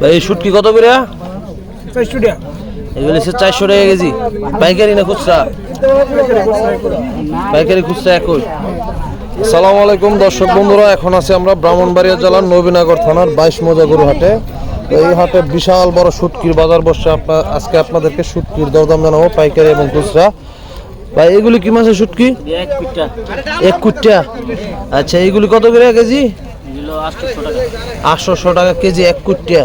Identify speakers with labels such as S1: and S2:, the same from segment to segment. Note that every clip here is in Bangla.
S1: ভাই এই শুটকি কত করে?
S2: চারশো টাকা।
S1: এগুলো হচ্ছে চারশো টাকা কেজি। পাইকারি না খুচরা? পাইকারি খুচরা একই। সালাম আলাইকুম দর্শক বন্ধুরা এখন আছে আমরা ব্রাহ্মণবাড়িয়া জেলার নবীনগর থানার বাইশ মজা গরু হাটে এই হাটে বিশাল বড় শুটকির বাজার বসছে আপনার আজকে আপনাদেরকে শুটকির দরদাম জানাব পাইকারি এবং খুচরা। ভাই এগুলি কি মাছের শুটকি
S2: এক
S1: কুটটা আচ্ছা এইগুলি কত করে কেজি? আটশোশো টাকা। কেজি এক কুটটা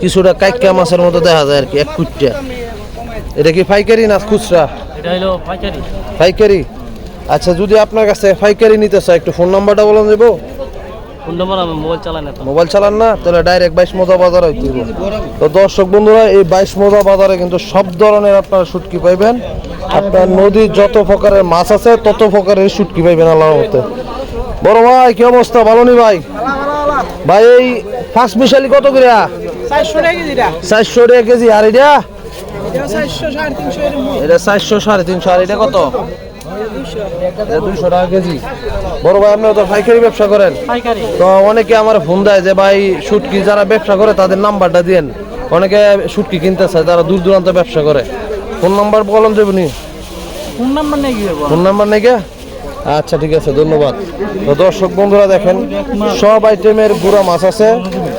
S1: কিছুটা কাইকা মাছের মতো দেখা যায় আর কি এক কুটটা এটা কি পাইকারি না খুচরা?
S2: পাইকারি।
S1: আচ্ছা যদি আপনার কাছে পাইকারি নিতে চাই একটু ফোন নাম্বারটা বলে দেবো।
S2: মোবাইল
S1: চালান না তাহলে ডাইরেক্ট বাইশ মজা বাজার। তো দর্শক বন্ধুরা এই বাইশ মজা বাজারে কিন্তু সব ধরনের আপনারা শুটকি পাইবেন। আপনার নদীর যত প্রকারের মাছ আছে তত প্রকারের শুটকি পাইবেন আল্লাহর মতে বড় ভাই কি অবস্থা? ভালো নি ভাই? ভাই এই পাঁচ মিশালি কত করে
S2: চারশো টাকা
S1: কেজি আর এটা? এটা চারশো সাড়ে তিনশো আর এটা কত? দুইশো টাকা কেজি। বড় ভাই আপনারা তো পাইকারি ব্যবসা করেন। তো অনেকে আমার ফোন দেয় যে ভাই শুটকি যারা ব্যবসা করে তাদের নাম্বারটা দিয়েন। অনেকে শুটকি কিনতে চায় তারা দূর দূরান্ত ব্যবসা করে। ফোন নাম্বার বললাম দেবনি
S2: ফোন নাম্বার নেই
S1: ফোন নাম্বার নেই কে? আচ্ছা ঠিক আছে, ধন্যবাদ। তো দর্শক বন্ধুরা দেখেন, সব আইটেমের গুঁড়া মাছ আছে।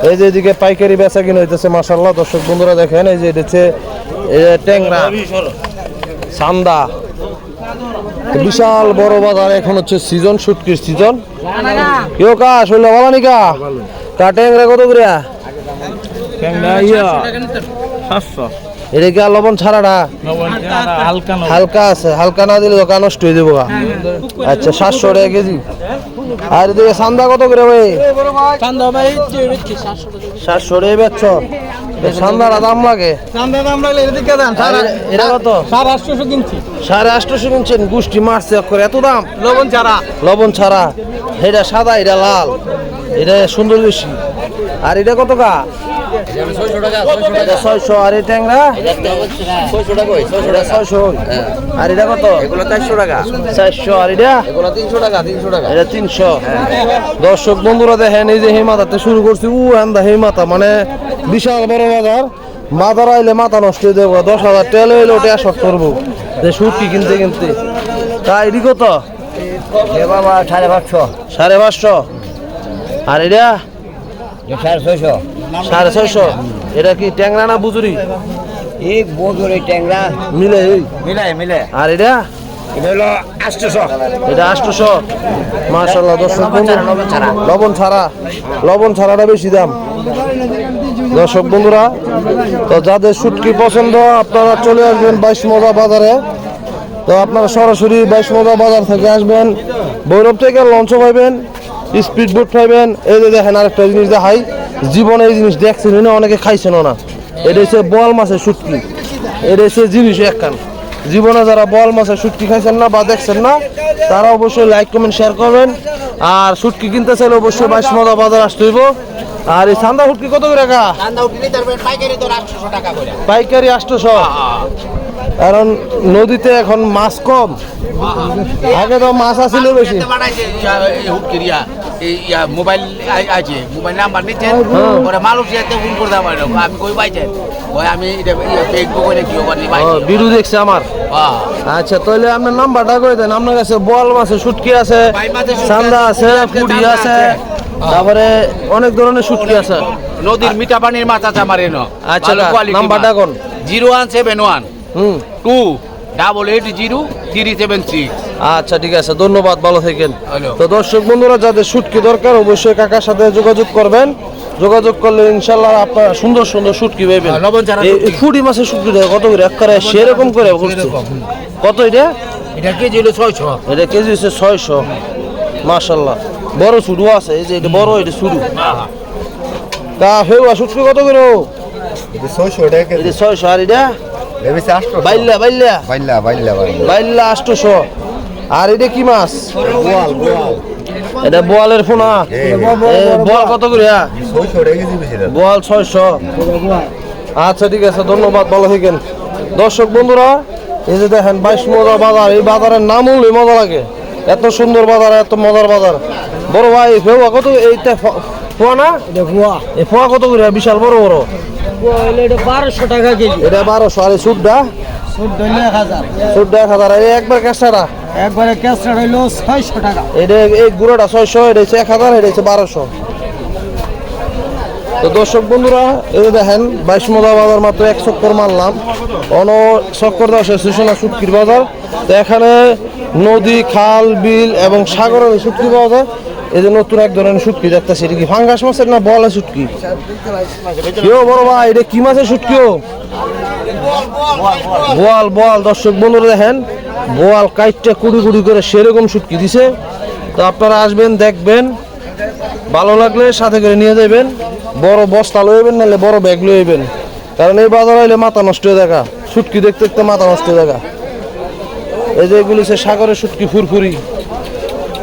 S1: এই যে এদিকে পাইকারি বেচা কিনে হইতেছে মাসাল্লাহ দর্শক বন্ধুরা দেখেন, এই যে হচ্ছে ট্যাংরা, সান্দা। বিশাল বড় বাজার, এখন হচ্ছে সিজন শুটকির সিজন কেউ কা শৈল, ভালো নিকা? কা ট্যাংরা কত করে?
S2: সাতশো।
S1: এটা কি লবণ ছাড়াটা
S2: হালকা
S1: হালকা আছে হালকা না দিলে দোকান নষ্ট হয়ে যাব গা। আচ্ছা সাতশো টাকা কেজি। আর এদিকে সান্দা কত করে ভাই?
S2: সাতশো টাকা
S1: বেচছ? দাম লাগে।
S2: চান্দা এটা
S1: কত?
S2: সাড়ে আটশোশো
S1: কিনছেন? গুষ্টি মারছে করে। এত দাম?
S2: লবণ ছাড়া।
S1: লবণ ছাড়া। এটা সাদা এটা লাল। এটা সুন্দর বেশি। আর এটা কত কা ছয়শো আর এই ট্যাংরা ছয়শো আর এটা কত?
S3: এগুলো চারশো টাকা।
S1: চারশো আর এটা?
S3: এগুলো তিনশো টাকা তিনশো টাকা।
S1: এটা তিনশো। দর্শক বন্ধুরা দেখেন এই যে হেমাতাতে শুরু করছি। উ আন্দা হেমাতা মানে বিশাল বড় বাজার। মাথার আইলে মাথা নষ্ট হয়ে দেবো দশ হাজার তেল হইলে ওটা শর্ট করব। যে সুটকি কিনতে কিনতে। তা এটি কত?
S3: সাড়ে পাঁচশো।
S1: সাড়ে পাঁচশো। আর এটা?
S3: সাড়ে ছয়শো।
S1: সাড়ে ছয়শো। এটা কি ট্যাংরা না বুজুরি?
S3: এই এই ট্যাংরা।
S1: মিলে
S3: মিলে মিলে।
S1: আর এটা?
S3: এটা হলো
S1: দর্শক
S3: লবণ ছাড়া।
S1: লবণ ছাড়া। লবণ ছাড়াটা বেশি দাম। দর্শক বন্ধুরা তো যাদের শুটকি পছন্দ আপনারা চলে আসবেন বাইশ মজা বাজারে। তো আপনারা সরাসরি বাইশ মজা বাজার থেকে আসবেন। ভৈরব থেকে লঞ্চ পাইবেন স্পিড বোট পাইবেন। এই যে দেখেন আরেকটা জিনিস দেখাই। জীবনে এই জিনিস দেখছেন না অনেকে খাইছেন না। এটা হচ্ছে বোয়াল মাছের শুটকি। এটা হচ্ছে জিনিস একখান জীবনে যারা বোয়াল মাছের শুটকি খাইছেন না বা দেখছেন না তারা অবশ্যই লাইক কমেন্ট শেয়ার করবেন। আর শুটকি কিনতে চাইলে অবশ্যই বাইশ মজা বাজার আসতে হইব। আর এই সান্দা শুটকি কত করে টাকা
S3: পাইকারি আটশোশো
S1: পাইকারি আটশোশো। কারণ নদীতে এখন মাছ কম। আগে তো মাছ আছিল বেশি।
S3: ইয়া মোবাইল আছে মোবাইল নাম্বার নিচ্ছেন ওরা মানুষ ফোন করে দেওয়া পারে আমি কই পাইছেন ওই আমি ফেসবুক করে কি ওখানে
S1: বিরু দেখছে আমার।
S3: হ্যাঁ।
S1: আচ্ছা তাহলে আপনার নাম্বারটা করে দেন? আপনার কাছে বোয়াল আছে
S3: শুটকি আছে,
S1: আছে
S3: আছে,
S1: আছে
S3: আছে।
S1: তারপরে অনেক ধরনের শুটকি আছে।
S3: নদীর মিঠা পানির মাছ আছে আমার এনো।
S1: আচ্ছা, নাম্বারটা কোন?
S3: Zero one seven one. Two double eight zero three seven six
S1: আচ্ছা ঠিক আছে ধন্যবাদ ভালো থাকেন। তো দর্শক বন্ধুরা যাদের শুটকি দরকার অবশ্যই কাকার সাথে যোগাযোগ করবেন। যোগাযোগ করলে ইনশাল্লাহ আপনারা সুন্দর সুন্দর শুটকি পাইবেন
S3: হ্যাঁ।
S1: ফুটি মাছের শুটকি দেয় কত করে? একবারে সেরকম করে কত এটা?
S3: এটা কেজি হলো ছয়শো।
S1: এটা কেজি হচ্ছে ছয়শো। মাশাল্লাহ বড় শুরু আছে এই যে এটা বড় এটা শুরু তা হেউয়া শুটকি কত করে
S4: ছয়শো
S1: এটা ছয়শো আর এটা?
S4: ভেবেছে আটশো
S1: বাইল্লা বাইল্লা।
S4: বাইল্লা বাইল্লা বাইল্লা।
S1: বাইল্লা আটশোশো আর এটা কি মাছ?
S4: বোয়াল বোয়াল।
S1: এটা বোয়ালের ফোনা। বোয়াল কত করে?
S4: ছয়শো
S1: বোয়াল আচ্ছা ঠিক আছে ধন্যবাদ ভালো থাকেন। দর্শক বন্ধুরা এই যে দেখেন বাইশ মজার বাজার। এই বাজারের নাম উঠলে মজা লাগে। এত সুন্দর বাজার এত মজার বাজার। বড় ভাই ফেউয়া কত? এইটা ফ- পোয়া না? এ পোয়া কত করে? বিশাল বড় বড়।
S2: বারোশো টাকা কেজি।
S1: এটা বারোশো আর সুটটা
S2: এক হাজার।
S1: সুটটা এক হাজার একবার ক্যাশাটা
S2: একবারে ক্যাশটা হইল ছয়শো টাকা।
S1: এটা এই গুঁড়োটা ছয়শো এটা হচ্ছে এক হাজার এটা হচ্ছে বারোশো। তো দর্শক বন্ধুরা এই দেখেন বাইশ মোদা বাজার মাত্র এক চক্কর মারলাম। অন চক্কর দেওয়া শেষ না শুটকির বাজার। তো এখানে নদী খাল বিল এবং সাগরের শুটকি পাওয়া যায় এই যে নতুন এক ধরনের শুটকি দেখতেছি, এটা কি ফাঙ্গাস মাছের না বলা শুটকি? কেউ বড় ভাই, এটা কি মাছের শুটকিও বোয়াল বোয়াল দর্শক বন্ধুরা দেখেন বোয়াল কাইটটা কুড়ি কুড়ি করে সেরকম শুটকি দিছে। তো আপনারা আসবেন, দেখবেন, ভালো লাগলে সাথে করে নিয়ে যাবেন বড় বস্তা লইবেন, নাহলে বড় ব্যাগ লইবেন। কারণ এই বাজার হইলে মাথা নষ্ট হয়ে দেখা শুটকি দেখতে দেখতে মাথা নষ্ট হয়ে দেখা এই যে এগুলি হচ্ছে সাগরের শুটকি ফুরফুরি।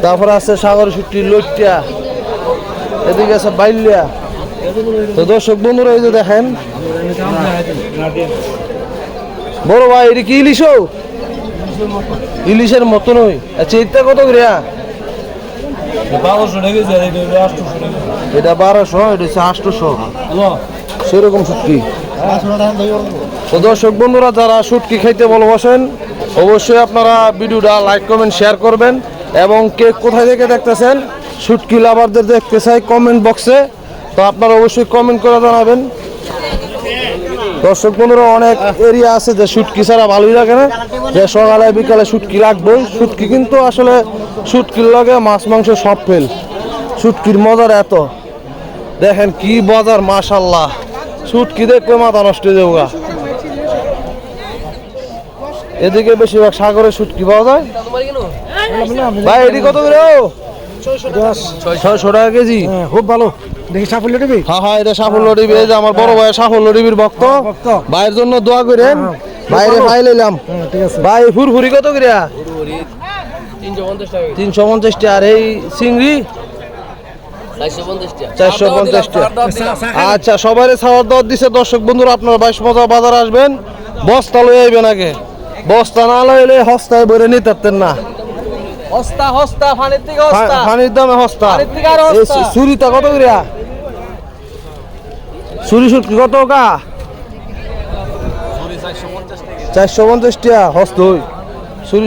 S1: তারপরে আছে সাগরের শুটকি, লইটিয়া, এদিকে আছে বাইলিয়া। তো দর্শক বন্ধুরা, এই যে দেখেন। বড় ভাই, এটা কি ইলিশও ইলিশের মতনই আচ্ছা এটা কত করে? এটা বারোশো, এটা হচ্ছে আটশোশো। সেরকম শুটকি। তো দর্শক বন্ধুরা, যারা শুটকি খাইতে ভালোবাসেন, অবশ্যই আপনারা ভিডিওটা লাইক, কমেন্ট শেয়ার করবেন। এবং কে কোথায় থেকে দেখতেছেন? শুটকি লাভারদের দেখতে চাই কমেন্ট বক্সে তো আপনারা অবশ্যই কমেন্ট করে জানাবেন। দর্শক বন্ধুরা, অনেক এরিয়া আছে যে শুটকি ছাড়া ভালোই লাগে না। যে সকালে, বিকালে শুটকি রাখবোই। শুটকি কিন্তু আসলে শুটকির লগে মাছ, মাংস সব ফেল। শুটকির মজার এত। দেখেন কি বাজার মাশাল্লাহ শুটকি দেখবে মাথা নষ্ট হয়ে। এদিকে বেশিরভাগ সাগরে শুটকি পাওয়া যায়। ভাই এটি কত করে ও? ছয়শো টাকা কেজি।
S2: খুব ভালো। দেখি সাফল্য দেবে
S1: হ্যাঁ হ্যাঁ এটা সাফল্য টিভি। এই যে আমার বড় ভাই সাফল্য টিভির ভক্ত।
S2: ভক্ত।
S1: ভাইয়ের জন্য দোয়া করেন। বাইরে ভাই লইলাম
S2: ঠিক আছে।
S1: ভাই ফুরফুরি কত করে? তিনশো পঞ্চাশ টাকা আর এই চিংড়ি? চারশো পঞ্চাশ টাকা আচ্ছা সবাই খাওয়ার দাওয়ার দিছে দর্শক বন্ধুরা আপনারা বাইশ মজা বাজার আসবেন। বস্তা লই আইবেন আগে। বস্তা না লইলে হস্তায় ভরে নিতে না।
S2: হস্তা হস্তা ফানের থেকে হস্তা।
S1: দামে হস্তা। কত সুটকি কত কা? চারশো পঞ্চাশ টাকা। হস্ত হই।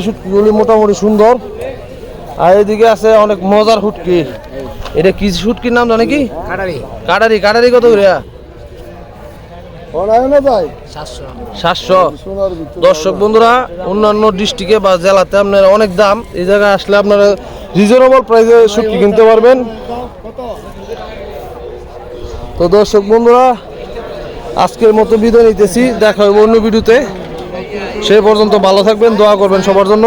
S1: সুটকিগুলি মোটামুটি সুন্দর। আর এদিকে আছে অনেক মজার ফুটকি এটা কি শুটকির নাম জানে কি?
S2: কাটারি।
S1: কাটারি কাটারি কত করে
S2: সাতশো
S1: সাতশো। দর্শক বন্ধুরা অন্যান্য ডিস্ট্রিক্টে বা জেলাতে আপনার অনেক দাম। এই জায়গায় আসলে আপনারা রিজনেবল প্রাইসে শুটকি কিনতে পারবেন। তো দর্শক বন্ধুরা আজকের মতো বিদায় নিতেছি। দেখা হবে অন্য ভিডিওতে। সে পর্যন্ত ভালো থাকবেন দোয়া করবেন সবার জন্য।